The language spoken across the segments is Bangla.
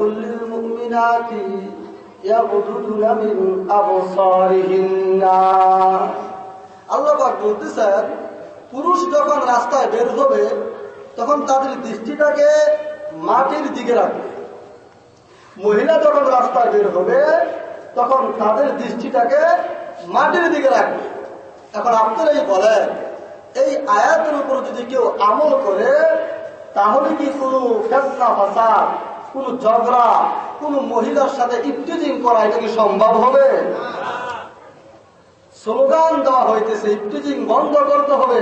وقل للمؤمنات يغضضن من أبصارهن আল্লাহ পাক বলতেছেন পুরুষ যখন রাস্তায় বের হবে তখন তাদের দৃষ্টিটাকে মাটির দিকে রাখবে মহিলা যখন রাস্তায় বের হবে তখন তাদের দৃষ্টিটাকে মাটির দিকে রাখবে এখন আপনারাই বলেন এই আয়াতের উপর যদি কেউ আমল করে তাহলে কি কোনো ফেসলা ফাঁসা কোন ঝগড়া, কোন মহিলার সাথে ইফটিজিং করা, এটা কি সম্ভব হবে? স্লোগান দেওয়া হইতেছে ইফটিজিং বন্ধ করতে হবে।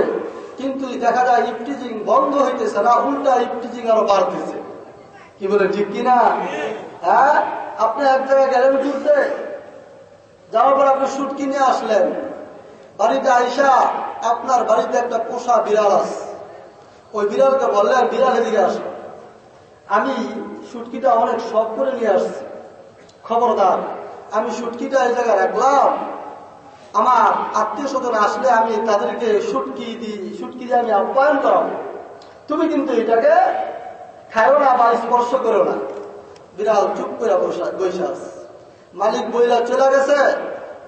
কিন্তু দেখা যায় ইফটিজিং বন্ধ হইতেছে না, উল্টা ইফটিজিং আরও বাড়তেছে। কি বলে, ঠিক কিনা হ্যাঁ? আপনি এক জায়গায় গেলেন ঘুরতে, যাওয়ার পর আপনি শুট কিনে আসলেন। বাড়িতে আইসা আপনার বাড়িতে একটা পোষা বিড়াল আছে। ওই বিড়ালকে বললেন, বিড়াল এদিকে আসো। আমি সুটকিটা অনেক শখ করে নিয়ে আসছি। খবরদার, আমি সুটকিটা এই জায়গায় রাখলাম। আমার আত্মীয় স্বজন আসলে আমি তাদেরকে সুটকি দিই, সুটকি দিয়ে আমি আপ্যায়ন করাবো। তুমি কিন্তু এটাকে খায়ও না বা স্পর্শ করো না। বিড়াল চুপ করে বসা আছে। মালিক বইলা চলে গেছে।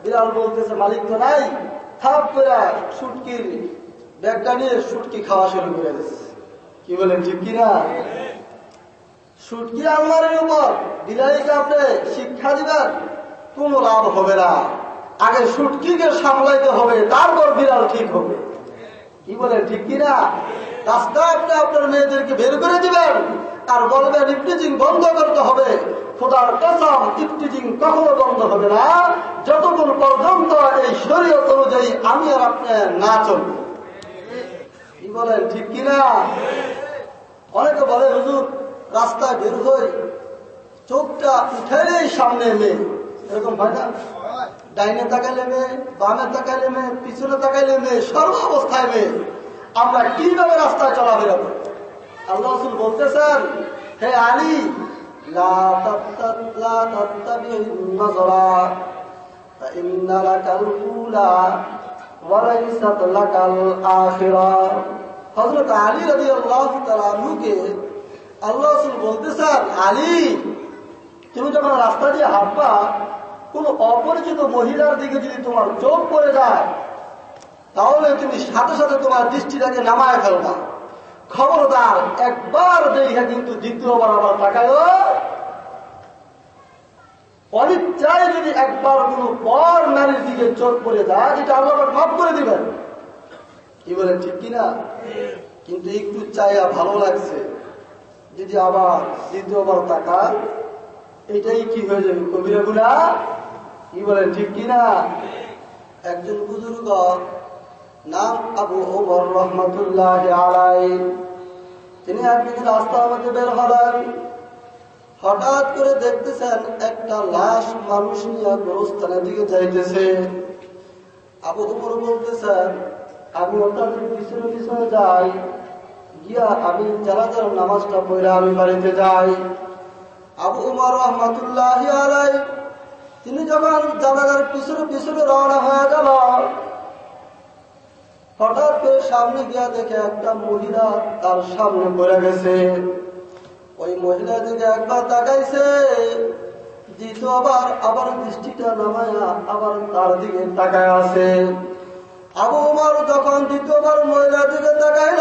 বিড়াল বলতেছে, মালিক তো নাই। থাপ করে সুটকির ব্যাগটা নিয়ে সুটকি খাওয়া শুরু করে দিচ্ছে কি বলেন, ঠিক কিনা? সুটকি আলমারির উপর? বিলাইকে আপনি শিক্ষা দিবেন, কোনো লাভ হবে না। আগে সুটকিকে সামলাইতে হবে, তারপর বিড়াল ঠিক হবে। কি বলে, ঠিক কিনা রাস্তায় আপনি আপনার মেয়েদেরকে বের করে দিবেন, আর বলবেন, ইফটিজিং বন্ধ করতে হবে। খোদার কসম, ইফটিজিং কখনো বন্ধ হবে না। যতক্ষণ পর্যন্ত এই শরীয়ত অনুযায়ী আমি আর আপনি না চলব কি বলেন, ঠিক কিনা অনেকে বলে, হুজুর রাস্তায় বের হয়ে চোখটা উঠে সামনে মেয়ে। এরকম ভাইটা ডাইনে তাকাইলে মেয়ে, বামে তাকাইলে মেয়ে, পিছনে তাকাইলে মেয়ে, সর্ব অবস্থায় মেয়ে। আমরা কীভাবে রাস্তায় চলা বেরোবো? আল্লাহ রসুল বলতেছেন, হে আলী আলী রবি আল্লাহ বলতে বলতেছেন আলী, তুমি যখন রাস্তা দিয়ে হাঁটবা, কোন অপরিচিত মহিলার দিকে যদি তোমার চোখ পড়ে যায়, তাহলে তুমি সাথে সাথে তোমার দৃষ্টিটাকে নামায় ফেলবা। খবরদার, একবার দেখে কিন্তু দ্বিতীয়বার আবার তাকায় অনিচ্ছায় যদি একবার কোন পর নারীর দিকে চোখ পড়ে যায়, এটা আল্লাহ মাফ করে দিবেন। কি বলেন, ঠিক কিনা? কিন্তু একটু চাইয়া ভালো লাগছে। যদি আবার দ্বিতীয়বার তাকা এটাই কি হয়ে যাবে? কবিরা গুলা কি বলেন, ঠিক কিনা একজন বুজুর্গ, নাম আবু ওমর রহমতুল্লাহ আলাই তিনি একদিন রাস্তার মধ্যে বের হলেন। হঠাৎ করে দেখতেছেন একটা লাশ মানুষ নিয়ে গোরস্থানের দিকে যাইতেছে। আবু উমর বলতেছেন, আমি ওটাদের পিছনে পিছনে যাই। আমি যারা যারা নামাজটা পড়ে আমি বাড়িতে যাই। আবু উমর রহমতুল্লাহ আলাই তিনি যখন জানাজার পিছনে পিছনে রওনা হয়ে গেল, হঠাৎ করে সামনে গিয়া দেখে একটা মহিলা তার সামনে পড়ে গেছে। ওই মহিলা দিকে একবার তাকাইছে দ্বিতীয়বার আবার দৃষ্টিটা নামায়া আবার তার দিকে তাকায় আছে। আবু উমর যখন দ্বিতীয়বার মহিলার দিকে তাকাইল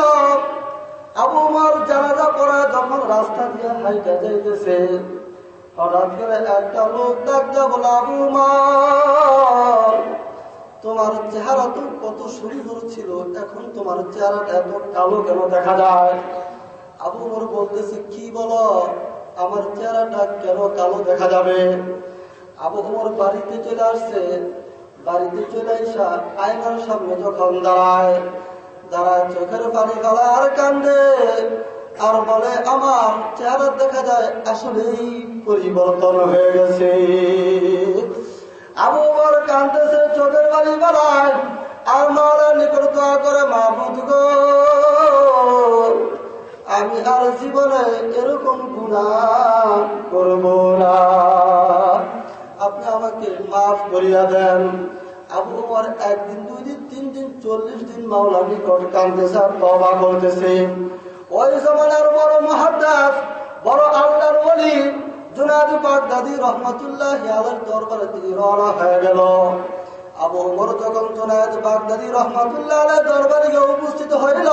যখন রাস্তা দিয়ে হঠাৎ করে একটা লোক তোমার চেহারা তো কত সুন্দর ছিল, এখন তোমার চেহারাটা এত কালো কেন দেখা যায়? আবু উমর বলতেছে, কি বলো, আমার চেহারাটা কেন কালো দেখা যাবে? আবু উমর বাড়িতে চলে আসছে, বাড়িতে চলে আসা আয়নার সামনে যখন দাঁড়ায় দাঁড়ায় চোখের পানি গলা আর কান্দে আর বলে, আমার চেহারা দেখা যায় আসলেই পরিবর্তন হয়ে গেছে। আবু উমর কান্দতেছে চোখের বাড়ি বেড়ায় আর মাওলার নিকট করে মা গো। আমি আর জীবনে এরকম গুণা করব না। আপনি আমাকে মাফ করিয়া দেন। আবু উমর একদিন, দুই দিন, তিন দিন, চল্লিশ দিন মাওলার নিকট কান্দতেছে আর তবা করতেছে। ওই জমানার বড় মহাদাস বড় আল্লাহর বলি জুনায়দ বাগদাদি রহমতুল্লাহ আলের দরবারে তিনি রওনা হয়ে গেল। আবু ওমর যখন জুনায়দ বাগদাদি রহমতুল্লাহ আলের দরবারে গিয়ে উপস্থিত হইল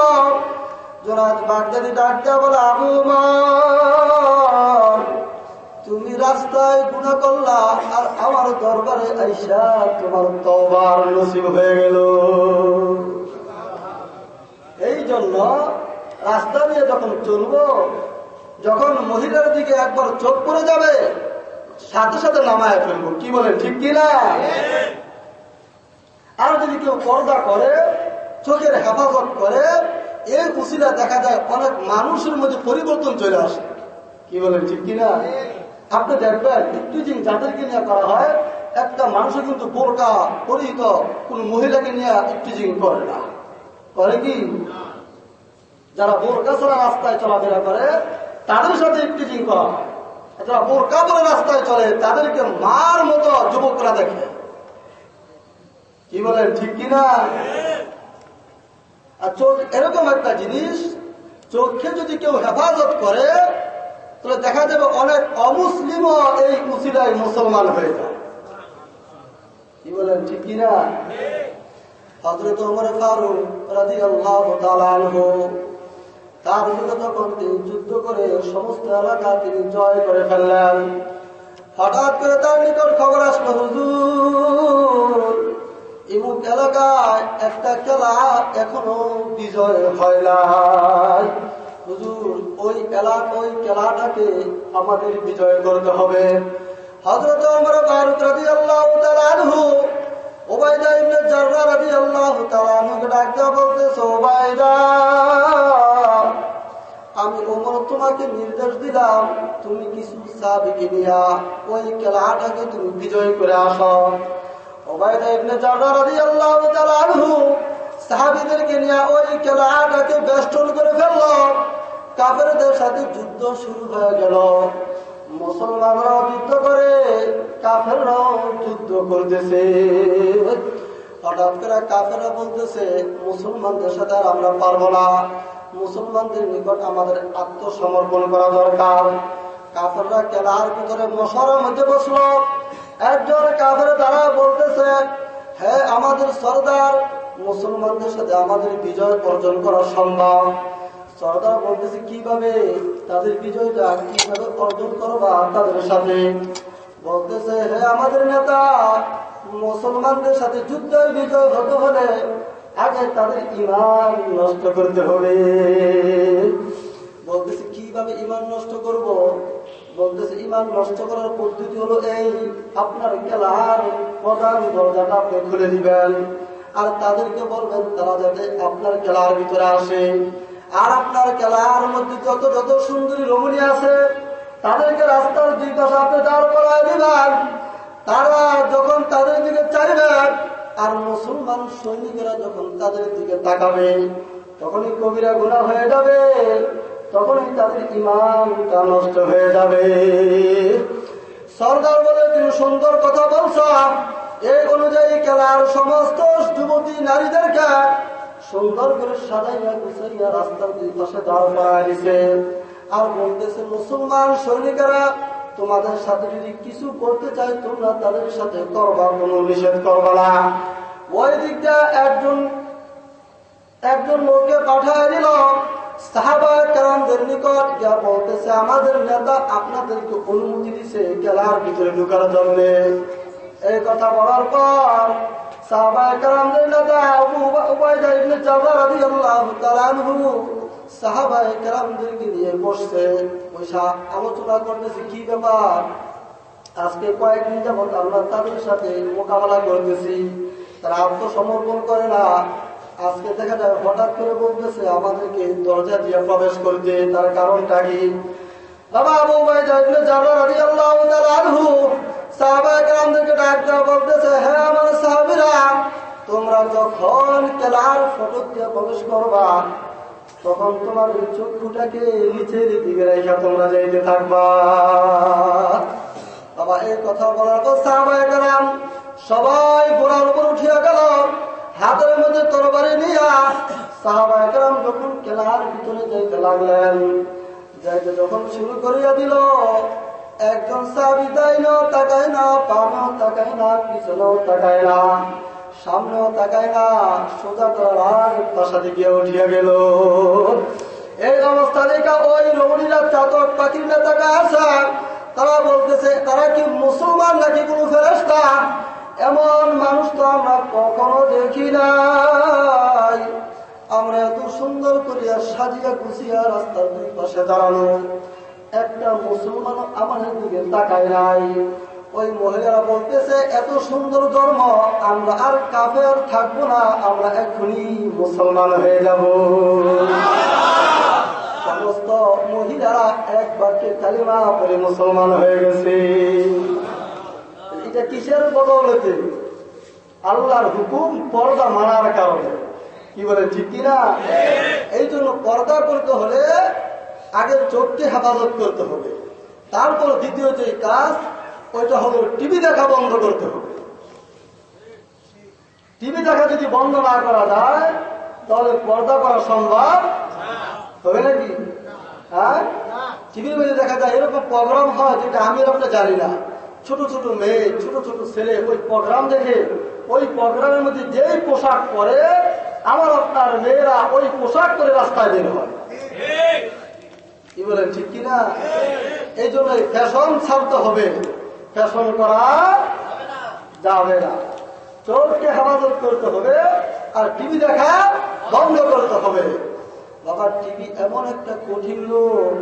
জুনায়দ বাগদাদি ডাক দেয়া বলে, আবু ওমর তুমি রাস্তায় গুণা করলা, আর আমার দরবারে আইসা তোমার তবার নসিব হয়ে গেল। এই জন্য রাস্তা দিয়ে যখন চলবো, যখন মহিলার দিকে একবার চোখ পড়ে যাবে, সাথে সাথে নামায় ফেলব। কি বলে ঠিক কিনা? আর যদি কেউ পর্দা করে, চোখের হেফাজত করে, এই উসিলা দেখা যায় অনেক মানুষের মধ্যে পরিবর্তন চলে আসে। কি বলেন, ঠিক কিনা? আপনি দেখবেন টিচিং যাদেরকে নিয়ে করা হয়, একটা মানুষ কিন্তু বোরকা পরিহিত কোন মহিলাকে নিয়ে টিচিং করে না। করে কি? যারা বোরকা ছাড়া রাস্তায় চলাফেরা করে, তাদের সাথে টিচিং করা হয়। যারা বোরকা পরে রাস্তায় চলে, তাদেরকে মার মতো যুবকরা দেখে। কি বলেন, ঠিক কিনা আর চোখ, এরকম একটা জিনিস, চোখে যদি কেউ হেফাজত করে তাহলে দেখা যাবে অনেক অমুসলিমও এই উসিলায় মুসলমান হয়ে যায়। কি বলেন, ঠিক কিনা? হজরত ওমর ফারুক রাদিয়াল্লাহু তাআলা তার যুগে তখন তিনি যুদ্ধ করে সমস্ত এলাকা তিনি জয় করে ফেললেন, হঠাৎ করে তার নিকট খবর আসলো, হুজুর ইমুক এলাকায় একটা খেলা এখনও বিজয় হয় নাই। হুজুর, ওই এলাকা ওই খেলাটাকে আমাদের বিজয় করতে হবে। হজরত ওমর ফারুক রাদিয়াল্লাহু তাআলা আনহু ওবাইদা ইবনে জাররা রাদিয়াল্লাহু তাআলা আনহুকে ডাক দেওয়া বলতেছে ওবাইদা আমি ওমর তোমাকে নির্দেশ দিলাম, তুমি কিছু সাহাবীকে নিয়া ওই খেলাটাকে তুমি বিজয় করে আসো। ওবাইদা ইবনে জাররা রাদিয়াল্লাহু তাআলা আনহু সাহাবীদেরকে নিয়ে ওই খেলাটাকে বেষ্টন করে ফেলল। কাফেরদের সাথে যুদ্ধ শুরু হয়ে গেল। মুসলমানরাও যুদ্ধ করে, কাফেররাও যুদ্ধ করতেছে। হঠাৎ করে কাফেররা বলতেছে, মুসলমানদের সাথে আর আমরা পারব না। মুসলমানদের নিকট আমাদের আত্মসমর্পণ করা দরকার। কাফেররা কেলার ভিতরে মশার মধ্যে বসল। একজন কাফের দ্বারা বলতেছে হ্যাঁ আমাদের সর্দার, মুসলমানদের সাথে আমাদের বিজয় অর্জন করা সম্ভব। সর্দার বলতেছে, কীভাবে তাদের বিজয়টা কীভাবে অর্জন করবা তাদের সাথে? বলতেছে, হে আমাদের নেতা, মুসলমানদের সাথে যুদ্ধে বিজয় হতে হলে আগে তাদের ইমান নষ্ট করতে হবে। বলতেছে, কীভাবে ইমান নষ্ট করব? বলতেছে, ইমান নষ্ট করার পদ্ধতি হলো এই, আপনার খেলার প্রধান দরজাটা আপনি খুলে দিবেন। আর তাদেরকে বলবেন, তারা যাতে আপনার খেলার ভিতরে আসে। আর আপনার খেলার মধ্যে যত যত সুন্দরী রমণী আছে, তাদেরকে রাস্তার দুই পাশে আপনি দাঁড় করায় দিবেন। তারা যখন তাদের দিকে চাইবেন আর মুসলমান সৈনিকেরা যখন তাদের দিকে তাকাবে, তখনই কবিরা গুণা হয়ে যাবে, তখনই তাদের ইমানটা নষ্ট হয়ে যাবে। সরকার বলে, তুমি সুন্দর কথা বলছ। এই অনুযায়ী খেলার সমস্ত যুবতী নারীদেরকে সুন্দর করে সাজাইয়া গুছাইয়া রাস্তার দুই পাশে দাঁড় করা দিছে। আর বলতেছে, মুসলমান সৈনিকেরা, তোমাদের সাথে যদি কিছু করতে চাই তোমরা তাদের সাথে করবা কোনো নিষেধ করবা না। ওই দিকটা একজন একজন লোককে পাঠায় দিল। সাহাবা কারামদের নিকট যা বলতেছে, আমাদের নেতা আপনাদেরকে অনুমতি দিছে খেলার ভিতরে ঢুকার জন্য। এই কথা বলার পর বসছে। আলোচনা কি কয়েকদিন তাদের সাথে মোকাবেলা করতেছি। তারা আত্মসমর্পণ করে না। আজকে দেখা যায় হঠাৎ করে বলতেছে, আমাদেরকে দরজা দিয়ে প্রবেশ করতে। তার কারণটা কি? বাবা আবু ভাই জানলে রাজি আল্লাহ তাআলা আনহু ডাক দেওয়া বলতে যখন কেলার ফটক দিয়ে প্রবেশ করবা, তখন তোমার চক্ষুটাকে নিচের দিকে রেখা তোমরা যাইতে থাকবা। বাবা, এই কথা বলার পর সাহাবায়ে কেরাম সবাই ঘোড়ার উপর উঠিয়া গেল, হাতের মধ্যে তরবারি নিয়া সাহাবায়ে কেরাম যখন কেলার ভিতরে যাইতে লাগলেন, যাইতে যখন শুরু করিয়া দিল, একজন সাবি না তাকায় না পামেও তাকায় না পিছনেও তাকায় না। সামনেও তাকায় না, সোজা করার পাশা দিকে উঠিয়া গেল। এই অবস্থা দেখে ওই রমণীরা চাতক পাখির নেতাকে আসা তারা বলতেছে, তারা কি মুসলমান নাকি কোন ফেরেস্তা এমন মানুষ তো আমরা কখনো দেখি নাই। আমরা এত সুন্দর করিয়া সাজিয়া গুছিয়া রাস্তার দুই পাশে দাঁড়ানো একটা মুসলমান আমাদের দিকে তাকায় নাই। ওই মহিলারা বলতেছে, এত সুন্দর ধর্ম আমরা আর কাফের থাকব না, আমরা এখনই মুসলমান হয়ে যাব। সমস্ত মহিলারা এক বাক্যে কালিমা পরে মুসলমান হয়ে গেছে। এটা কিসের বদলতে? আল্লাহর হুকুম পর্দা মানার কারণে। কি বলে, ঠিক কিনা এই জন্য পর্দা করতে হলে আগে চোখকে হেফাজত করতে হবে। তারপর দ্বিতীয় যে কাজ ওইটা হলো টিভি দেখা বন্ধ করতে হবে। টিভি দেখা যদি বন্ধ না করা যায় তাহলে পর্দা করা সম্ভব হবে নাকি? হ্যাঁ? টিভির মধ্যে দেখা যায় এরকম প্রোগ্রাম হয় যেটা আমি আপনার জানি না। ছোট ছোট মেয়ে ছোট ছোট ছেলে ওই প্রোগ্রাম দেখে ওই প্রোগ্রামের মধ্যে যেই পোশাক পরে আমার আপনার মেয়েরা ওই পোশাক করে রাস্তায় বের হয়। কি বলেন ঠিক কিনা? এই জন্য ফ্যাশন ছাড়তে হবে। ফ্যাশন করা যাবে না। চোখকে হেফাজত করতে হবে আর টিভি দেখা বন্ধ করতে হবে। বাবা, টিভি এমন একটা কঠিন লোক।